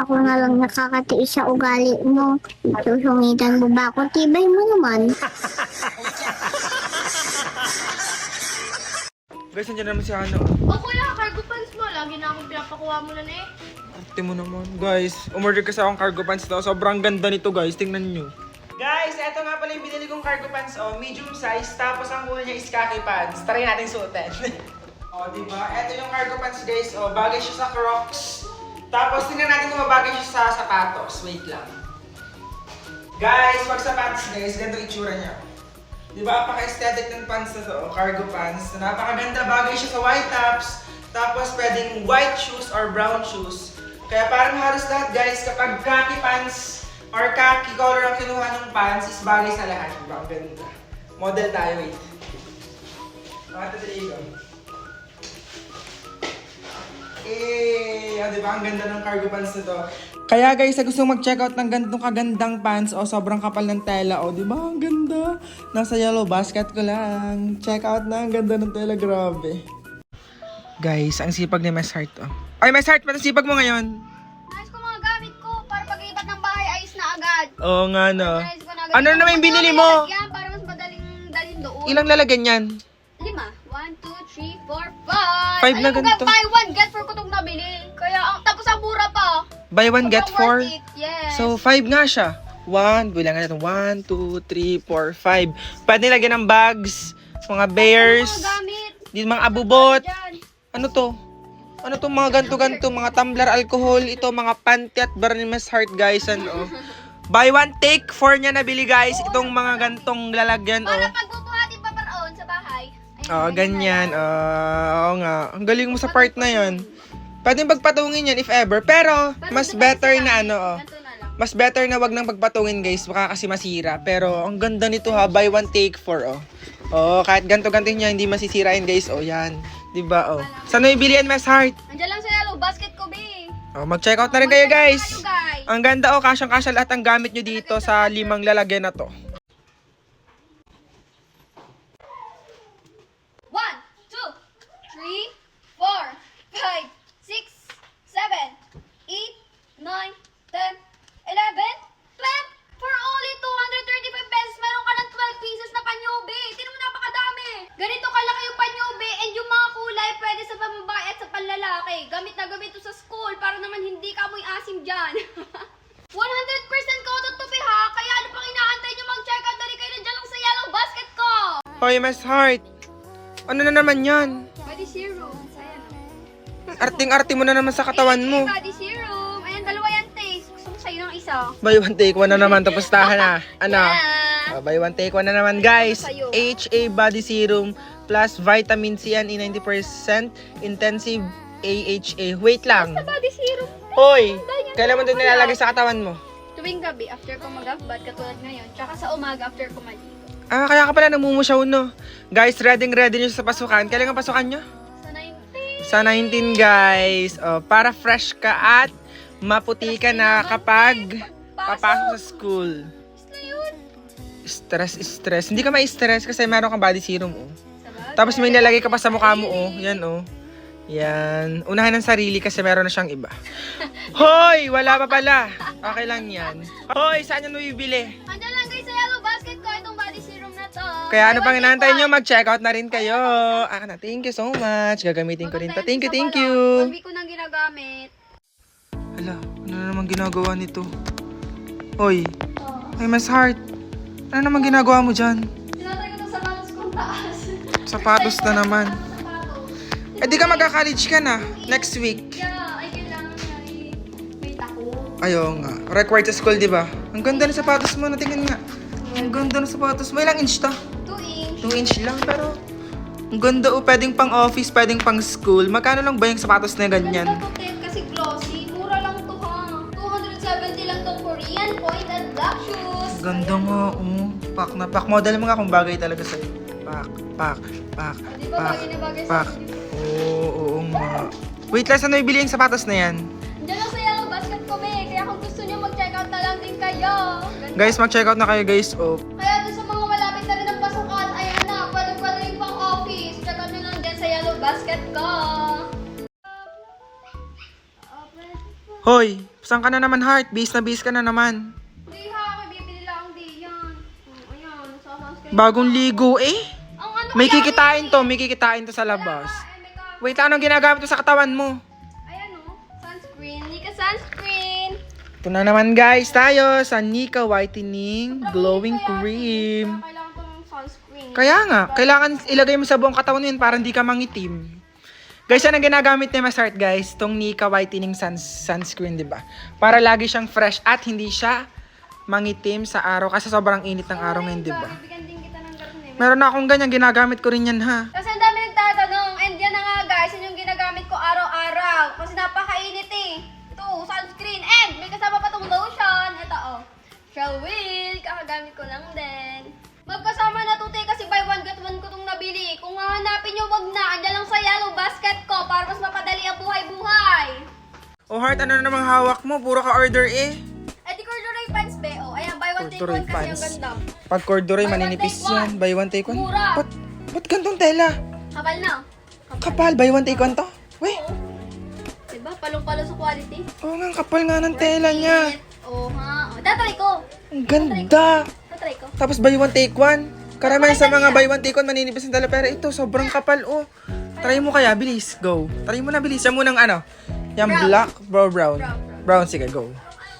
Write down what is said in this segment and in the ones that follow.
Ako na lang nakakatiis sa ugali mo. Susungitan mo ba ako? Tibay mo naman. Guys, nandiyan naman si Ana. O kuya, cargo pants mo. Lagi na akong pinapakuha mo na na eh. Arte mo naman. Guys, umorder kasi akong cargo pants daw. Sobrang ganda nito guys. Tingnan nyo. Guys, eto nga pala yung binili kong cargo pants. Oh, medium size. Tapos ang kulay niya is khaki pants. Try natin suotin. oh, di ba? Eto yung cargo pants guys. Oh, bagay siya sa Crocs. Tapos tingnan natin kung mabagay siya sa sapatos. Wait lang. Guys, pag sapatos guys, ganito itsura niya. Di ba, apaka-aesthetic ng pants na to, cargo pants. Napakaganda, bagay siya sa white tops. Tapos pwedeng white shoes or brown shoes. Kaya parang halos lahat guys, kapag khaki pants or khaki color ang kinuha ng pants is bagay sa lahat. Diba? Ang ganda. Model tayo eh. Mga tataligo. Ah, di ba? Ang ganda ng cargo pants na to. Kaya guys, sa gusto mag-check out ng ganitong kagandang pants o sobrang kapal ng tela o di ba ang ganda? Nasa yellow basket ko lang. Check out na ang ganda ng tela, grabe. Guys, ang sipag ni Miss Heart oh. Ay, Miss Heart, ba't ang sipag mo ngayon? Ayos ko mga gamit ko para paglipat ng bahay, ayos na agad. Oo nga no. Ayos ko na agad. Ano na naman yung binili mo? Yan, para mas madaling dalhin doon. Ilang lalagyan yan? Lima. One, two, three, four, five. Five na Ayun, ganito. buy one, get four mura pa. Buy one, get four. it. Yes. So, five nga siya. One, bilangan natin. One, two, three, four, five. Pwede lagyan ng bags, mga bears, Mga gamit. di mga abubot. Dyan. Ano to? Ano to mga ganto-ganto, mga tumbler alcohol, ito mga panty at bar ni Miss Heart guys, ano. Buy one take four niya nabili guys, itong mga gantong lalagyan Para oh. pagbubuhatin pa paroon sa bahay. Ayun, Oh, ganyan. Oh, oo nga. Ang galing mo sa part na 'yon. Pwedeng pagpatungin yan if ever, pero mas better na ano oh. Mas better na wag nang pagpatungin guys, baka kasi masira. Pero ang ganda nito ha, buy one take four oh. Oh, kahit ganto-ganto niya hindi masisirain guys. Oh, yan. 'Di ba oh? Saan mo ibili yan, Miss Heart? Andiyan lang sa yellow basket ko, be. Oh, mag-check out na rin kayo guys. Guys? Ang ganda oh, kasyang-kasya lahat ang gamit nyo dito sa limang lalagyan na to. One, two, three, four, five, six, seven, eight, nine, ten, eleven, twelve. For only 235 pesos, meron ka ng 12 pieces na panyobe. Tingnan mo napakadami. Ganito kalaki yung panyobe and yung mga kulay pwede sa pambabae at sa panlalaki. Gamit na gamit to sa school para naman hindi ka amoy asim dyan. 100% coated to be ha, kaya ano pang inaantay nyo mag-check out dali kayo na dyan lang sa yellow basket ko. Hoy, Miss Heart. Ano na naman yan? Body serum. Arting-arting mo na naman sa katawan mo. Body serum. Ayan, dalawa yan, taste. Gusto mo sa'yo ng isa. Buy one take one na naman, tapos tahan na. Ano? Yeah. Oh, buy one take one na naman, guys. HA Body Serum plus Vitamin C and E 90% intensive AHA. Wait lang. Body serum. Hoy, kailan mo ito nilalagay sa katawan mo? Tuwing gabi, after ko mag-afbad, katulad ngayon. Tsaka sa umaga, after ko maligo. Ah, kaya ka pala namumusyaw, no? Guys, ready ready nyo sa pasukan. Kailan ang pasukan nyo? Sa 19. Sa 19, guys. Oh, para fresh ka at maputi ka na kapag papasok sa school. Stress, stress. Hindi ka ma-stress kasi meron kang body serum, oh. Tapos may nilagay ka pa sa mukha mo, oh. Yan, oh. Yan. Unahan ng sarili kasi meron na siyang iba. Hoy! Wala pa pala. Okay lang yan. Hoy! Saan yan mo bibili? Andiyan lang guys basket ko, itong body serum na to. Kaya ano pang inaantay nyo? Mag-check out na rin kayo. Ah, na, thank you so much. Gagamitin ko rin to. Thank you, thank sa you. balak. Hindi ko nang ginagamit. Hala, ano na naman ginagawa nito? Hoy, Oh. ay mas heart. Ano naman ginagawa mo dyan? Sinatay ko itong sapatos kong taas. Sapatos na naman. Eh di ka magka-college ka na. Next week. Yeah, ay kailangan nga eh. Wait ako. Ayaw nga. Required sa school, di ba? Ang ganda ng sapatos mo. Natingin nga. Ang ganda ng sapatos mo. Ilang inch to? 2 inch. 2 inch lang, pero... Ang ganda oh. Pwedeng pang office, pwedeng pang school. Magkano lang ba yung sapatos na ganyan? Ganda to, Ted, kasi glossy. Mura lang to ha. 270 lang to Korean point and black shoes. Ganda nga, oh. Pak na pak. Model mo nga kung bagay talaga sa'yo. Pak, pak, pak, Di ba pak, bagay na bagay pak. akin? Oo, oo nga. Wait, lang, saan mo ibili yung sapatos na yan? Ko, be. Kaya kung gusto niyo mag-check out na lang din kayo. Guys, mag-check out na kayo, guys. Oh, Kaya doon sa mga malapit na rin ng pasukan, ayan na, pwede pwede yung pang office. Check out nyo lang dyan sa yellow basket ko. Hoy, saan ka na naman, Heart? Bis na bis ka na naman. Di ha, ako bibili lang di yan. Oh, ayan, sunscreen. Bagong ligo eh. Ang ano May kaya kikitain eh? to, may kikitain to sa labas. Ka- Wait anong ginagamit mo sa katawan mo? Sunscreen. Nika sunscreen. Ito na naman guys, tayo sa Nika Whitening Glowing Cream. Kailangan sunscreen. Kaya nga, kailangan ilagay mo sa buong katawan yun para hindi ka mangitim. Guys, yan ang ginagamit ni Masart guys, tong Nika Whitening suns sunscreen, di ba? Para lagi siyang fresh at hindi siya mangitim sa araw kasi sobrang init ng araw ngayon, di ba? Meron na akong ganyan, ginagamit ko rin yan ha. Shell Wheel, kakagamit ko lang din. Magkasama na to te, kasi buy one get one ko tong nabili. Kung hahanapin nyo, wag na. Andyan lang sa yellow basket ko para mas mapadali ang buhay-buhay. Oh Heart, ano na namang hawak mo? Puro ka order eh. Eh, di corduroy pants, be. Oh, ayan, buy one take Corduroy one kasi ang pants. ganda. Pag corduroy, Buy one, maninipis take one. yan. Buy one, take one. Mura. Ba't, ba't gantong tela? Kapal na. Kapal, buy one, take one to? Weh, Oo. Diba? Palong-palo sa quality. oo nga, ang kapal nga ng tela niya. Oh, tatry ko. Ang ganda. Tatry ko. Tapos buy one, take one. Karamihan sa mga buy one, take one, maninipis ang tela. Pero ito, sobrang kapal, oh. Try mo kaya, bilis, go. Try mo na, bilis. Yan munang ano. Yan Brown. black, bro, brown. Brown, Brown, sige, go.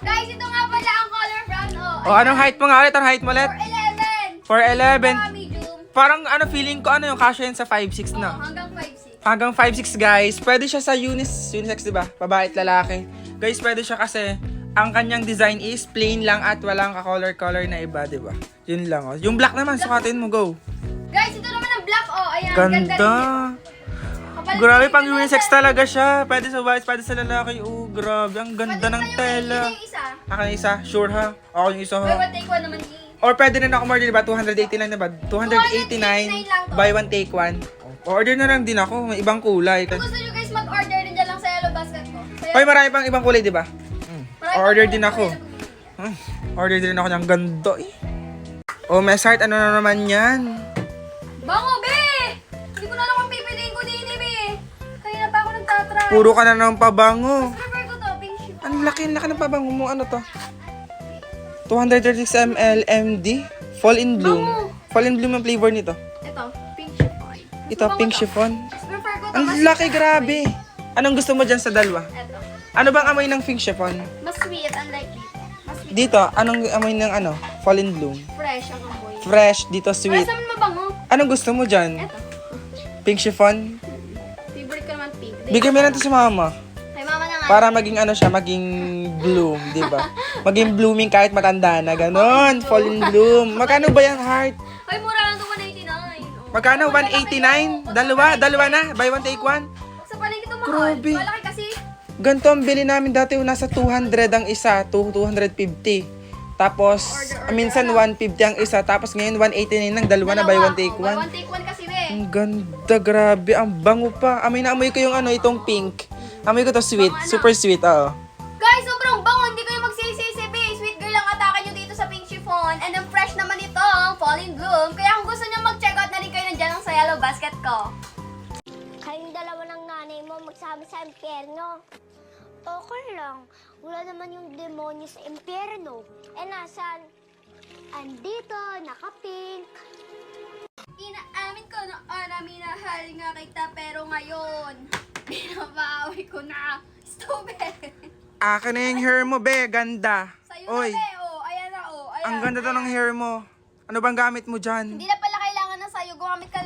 Guys, ito nga pala ang color brown. Oh, O, anong height mo nga ulit? Anong height mo ulit? 4'11". 4'11". Ah, medium. Parang ano, feeling ko ano yung kasya yan sa 5'6 Oh, na. hanggang 5'6". Hanggang 5'6 guys. Pwede siya sa unis, unisex, di ba? Babae at lalaki. Guys, pwede siya kasi ang kanyang design is plain lang at walang ka-color-color na iba, di ba? Yun lang. Oh. Yung black naman, sukatin mo, go. Guys, ito naman ang black. Oh, ayan. Ganda. Kapal Grabe, pang unisex talaga siya. Pwede sa boys, pwede sa lalaki. Oh, grabe. Ang ganda ng tela. Akin yung isa, sure ha? Ako yung isa Buy ha? one take one naman eh. Or pwede rin ako order, di ba? 289 na ba? 289, lang to. buy one, take one. Order na lang din ako. May ibang kulay. Kung gusto nyo guys mag-order din dyan lang sa yellow basket ko. Hoy, marami pang ibang kulay, di ba? Order din ako. Hmm, Order din ako ng ganda eh. Oh, Mess Heart, ano na naman yan? Bango, be! Hindi ko na alam kung pipiliin ko din, eh, be. Kaya na pa ako nagtatry. Puro ka na ng pabango. Prefer ko to, pink shoe. Ang laki, ang laki ng pabango mo. Ano to? 236 ml MD. Fall in Bloom. Bango. Fall in Bloom ang flavor nito. Ito, pink chiffon. Ito, pink chiffon. Prefer ko to. Ang mas laki, grabe. Anong gusto mo dyan sa dalawa? Ito. Ano bang amoy ng pink chiffon? Mas sweet, unlike dito. Mas sweet. Dito, anong amoy ng ano? Fall in Bloom. Fresh ang amoy. Fresh, dito Sweet. sweet. naman mabango. Anong gusto mo dyan? Ito. Pink chiffon? Favorite ko naman pink. Bigyan mo lang to sa mama. Ay, mama na nga. Para maging ano siya, maging bloom, di ba? Maging blooming kahit matanda na, ganon. Fall in bloom. Magkano ba yung heart? Ay, mura lang to 189. Oh. Magkano? Malaki 189? yun. Dalawa? Dalawa na? Buy one, take one? Sa palengke ito mahal. Grabe. Malaki kasi. Ganito ang bili namin dati, nasa 200 ang isa, to 250. Tapos, minsan 150 ang isa, tapos ngayon 189 ng dalawa na buy one, take Oh, Buy one. one take one kasi, be. Ang ganda, grabe. Ang bango pa. Amoy na amoy ko yung ano, itong pink. Amoy ko to sweet. Super sweet, oo. Guys, sobrang bango. Hindi kayo magsisisi, be. Sweet girl ang atake nyo dito sa pink chiffon. And ang fresh naman ito, ang fall in bloom. Kaya kung gusto nyo mag-check out na rin kayo nandiyan lang sa yellow basket ko. Kayong dalawa ng nanay mo magsama sa impyerno. Okay lang. Wala naman yung demonyo sa impyerno. Eh, nasan? Andito, naka-pink. Inaamin ko noon na minahal nga kita pero ngayon, binabawi ko na. Stupid! Akin na yung hair mo, be. Ganda. Sa'yo Oy, na, be. Oh, ayan na, oh. Ayan, ang ganda to ayan. ng hair mo. Ano bang gamit mo dyan? Hindi na pala kailangan ng sayo. Gumamit ka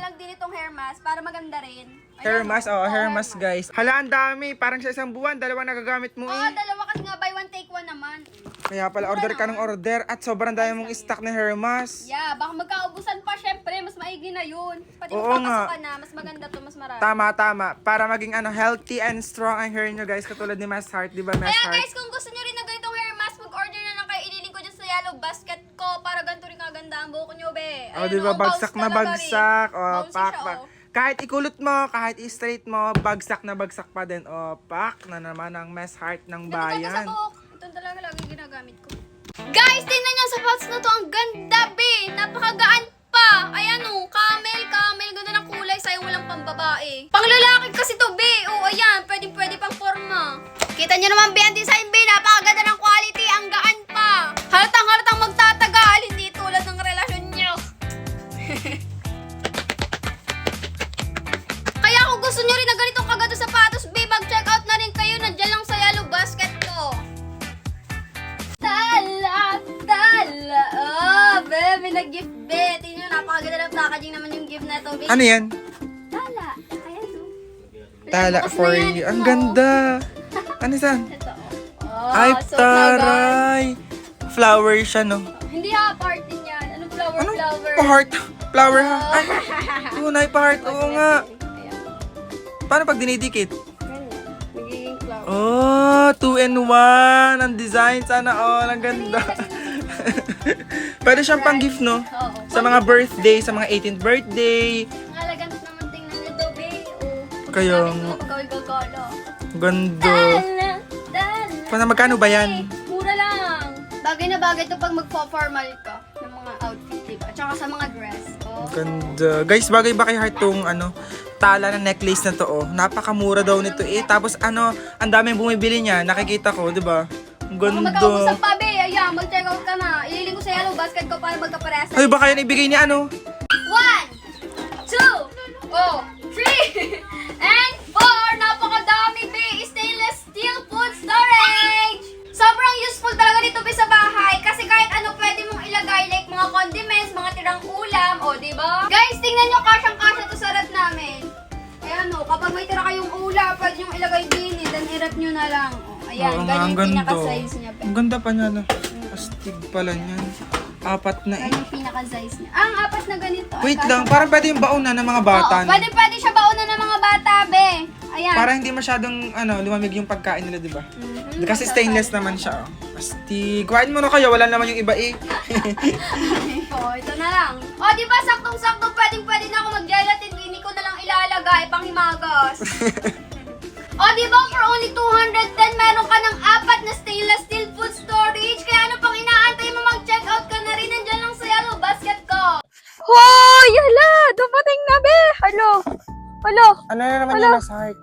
mask para maganda rin. Ayan, Hair mask, oh, mask. guys. Hala, ang dami. Parang sa isang buwan, dalawa nagagamit mo Oo, eh. dalawa kasi nga buy one take one naman. Kaya pala, order ka ng order at sobrang dami mong stock na hair mask. Yeah, baka magkaubusan pa syempre, mas maigi na yun. Pati Oo kung nga. papasok ka na, mas maganda to, mas marami. Tama, tama. Para maging ano, healthy and strong ang hair nyo, guys. Katulad ni Mass Heart, di ba, Mass Kaya Heart? guys, kung gusto nyo rin na ganitong hair mask, mag-order na lang kayo. Ililink ko dyan sa yellow basket ko para ganito rin kaganda ang buhok nyo, be. Oh, di ba, oh, bagsak na bagsak. Oh, pak, pak. oh. Kahit ikulot mo, kahit i-straight mo, bagsak na bagsak pa din. Oh, pak na naman ang Mass Heart ng bayan. Ito talaga lagi ginagamit ko. Guys, tingnan nyo sa pots na to. Ang ganda, be. Napakagaan pa. Ayan, oh. Camel, camel. Ganda ng kulay. sayang walang pambabae. Pang lalaki kasi to, be. Oh, ayan, pwede pwede pang forma. Kita niyo naman, be, ang design, be. Napakaganda ng quality, ang gaan pa. Halatang halatang nag-gift, be. Tingnan nyo, napakaganda ng packaging naman yung gift na to, be. Ano yan? Tala. Ayan, no? Tala Bukas for na yan, you. ito Ang ganda. Ano yan? Ito. Oh, Ay, so taray. Flower siya, no? Hindi ha, part din yan. Anong flower, Ano? flower? Pa-heart. Flower, ha? Oh. Ay, tunay pa-heart. Oo nga. Ayan. Paano pag dinidikit? Ganyan. Magiging flower. Oh, two in one. Ang design. Sana all. Ang ganda. Pwede siyang pang gift, no? Oo. Sa mga birthday, sa mga 18th birthday. Ang naman tingnan nito, be. Oh. Kaya nga. mo magkawil-gagala? Ganda. Tala. Paano, magkano ba yan? Mura lang. Bagay na bagay to pag magpo-formal ka ng mga outfit, diba? Tsaka sa mga dress. Oh. Ganda. Guys, bagay ba kay Heart tong ano, tala na necklace na to, oh. Napakamura daw nito eh. Tapos ano, ang daming bumibili niya. Nakikita ko, di ba? Ang Kung ganda. magkaubusan pa, be, ayan, mag-check. Sa yellow basket ko para magkaparehas. Ay, baka yan ibigay ni ano? One, two, oh, three, and four. Napakadami, be. Stainless steel food storage. Sobrang useful talaga dito, be, sa bahay. Kasi kahit ano pwede mong ilagay, like mga condiments, mga tirang ulam, o, di ba? Guys, tingnan nyo, kasyang-kasya to sa rep namin. Ayan, no, kapag may tira kayong ulam, pwede nyo ilagay din, eh, then i-rep nyo na lang. O, ayan, Oo nga, ganyan ang yung ganda. pinaka-size niya, be. Ang ganda pa niya, no? Astig pala niyan. Apat na eh. Ganyan yung pinaka-size niya. Ang apat na ganito. ay Wait lang, parang pwede yung baon na ng mga bata. Oo, no? pwede, pwede siya baunan ng mga bata, be. Ayan. Para hindi masyadong ano, lumamig yung pagkain nila, di ba? Mhm. Kasi stainless naman siya, oh. Astig. Kuhain mo na kayo, wala naman yung iba eh. Oo, ito na lang. O, di ba, saktong-sakto, pwedeng pwede na ako mag-gelatin. Hindi ko na lang ilalagay, pang himagas. o, di ba, for only 210, meron ka ng apat na stainless steel food storage. Kaya ano pang inaantay Hoy, hala, dumating na, be. Halo. Halo. Ano na naman Wala. yung nasa heart?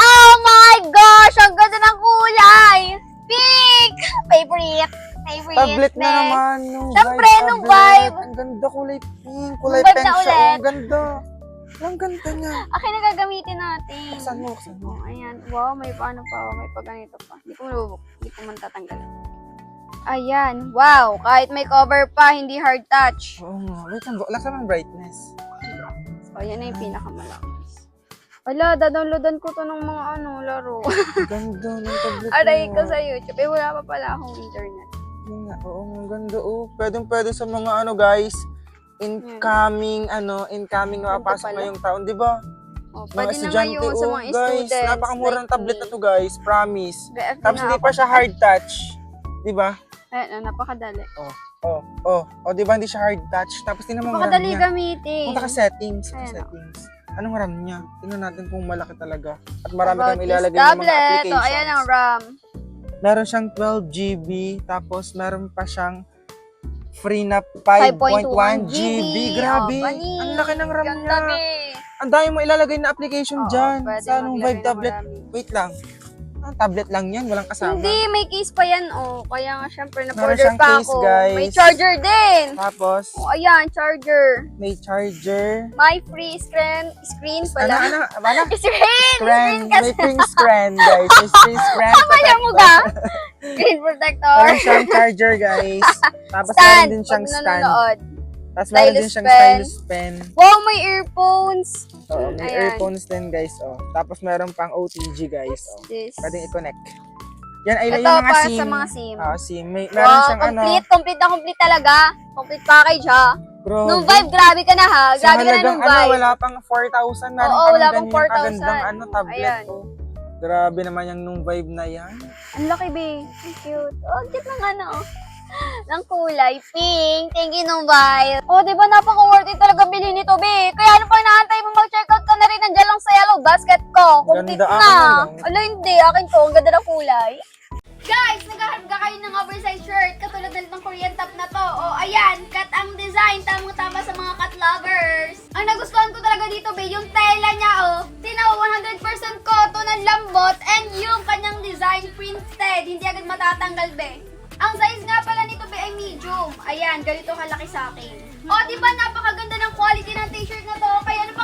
Oh my gosh! Ang ganda ng kulay! Pink! Favorite! Favorite! Tablet na be. naman. Yung Siyempre, vibe, nung tablet. vibe. Ang ganda, kulay pink, kulay ganda pen siya. ulit. Ang ganda. Ang ganda niya. Akin na gagamitin natin. Buksan mo, buksan mo. Oh, ayan. Wow, may paano pa. oh, May pa ganito pa. Hindi ko malubok. Hindi ko man tatanggal. Ayan. Wow. Kahit may cover pa, hindi hard touch. Oo nga. Wait lang, laksan ang brightness. So, yan na yung pinakamalakas. Wala, dadownloadan ko to ng mga ano, laro. Ganda ng tablet Aray ko sa YouTube. Eh, wala pa pala akong internet. Yun nga, oo, ang ganda. Oh, pwedeng pwede sa mga ano guys, incoming ano, incoming Ganda mapasok pala. ngayong taon, di ba? Oh, Mga pwede na estudyante, ngayon sa oh, mga guys, students. napakamura ng tablet me. na to guys, promise. Tapos na hindi pa siya hard touch, di ba? Ayan, napakadali. Oh, oh, oh, oh, di ba hindi siya hard touch? Tapos tingnan mo ang RAM Napakadali niya. gamitin. Punta ka settings, Ayan, oh. settings. Anong RAM niya? Tingnan natin kung malaki talaga. At marami About this ilalagay ng mga tablet. applications. Oh, ayan ang RAM. Meron siyang 12 GB, tapos meron pa siyang free na 5.1 GB. Grabe! Oh, ang laki ng RAM Ganda, niya. be. Ang dami mo ilalagay na application Oo, dyan. pwede Sa anong maglagay Vibe ng tablet. marami. Wait lang. Ah, tablet lang yan, walang kasama. Hindi, may case pa yan, oh. Kaya nga, syempre, Meron na-order pa case, ako. guys. May charger din. Tapos, Oh, ayan, charger. may charger. My free screen, screen Ano, pala. ano, ano? Screen! Screen. Screen. May pring screen, guys. May spring screen. Kaya mo ka? Screen protector. Meron siyang charger, guys. Tapos meron Stand. din siyang pag stand. nanonood. Tapos meron din siyang pen. stylus pen. Wow, may earphones. Oo, may Ayan. earphones din, guys. Oh. Tapos meron pang OTG, guys. Oh. This. Pwedeng i-connect. Yan ay Ito yung mga para SIM. sa mga SIM. Ah, SIM. May, meron wow, siyang ano. complete. Complete na complete talaga. Complete package ha. Bro, Nung vibe, grabe ka na ha. Grabe ka na nung ano, vibe. wala pang 4,000. Meron Oo, wala pang ganyan 4,000. kagandang ano, tablet. Ayan. Oh. Grabe naman yung nung vibe na yan. Ang laki, be. Ang cute. Oh, ang cute ng ano. Ng kulay. Pink. Thank you, nung vibe. Oh, di ba napaka-worth it talaga bilhin nito, be. Kaya ano pa inaantay mo mag-check out ka na rin. Nandiyan lang sa yellow basket ko. Complete Ganda, na. na. Ala, hindi. Akin to. Ang ganda ng kulay. Guys, naghahanap ka kayo ng oversized shirt katulad ng Korean top na to. O, ayan, cut ang design. Tamang-tama sa mga cut lovers! Ang nagustuhan ko talaga dito, be, yung tela niya, oh. Tinaw, 100% cotton ang lambot and yung kanyang design printed. Hindi agad matatanggal, be. Ayan, ganito kalaki sa akin. O, oh, di ba napakaganda ng quality ng t-shirt na to? Kaya ano